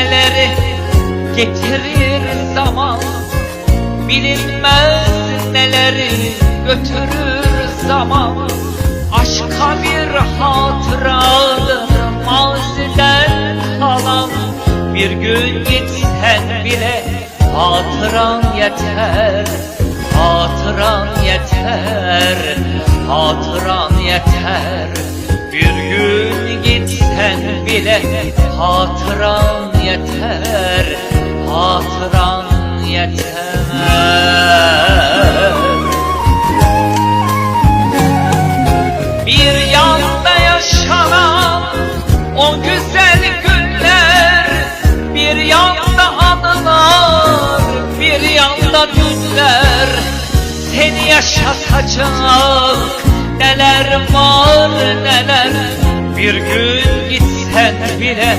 neleri getirir zaman Bilinmez neleri götürür zaman. Aşka bir hatıradır maziden kalan Bir gün gitsen bile hatıran yeter Hatıran yeter, hatıran yeter. Bir gün gitsen bile hatıran yeter Hatıran yeter Bir yanda yaşanan o güzel günler Bir yanda anılar, bir yanda dünler Seni yaşatacak neler var neler. Bir gün gitsen bile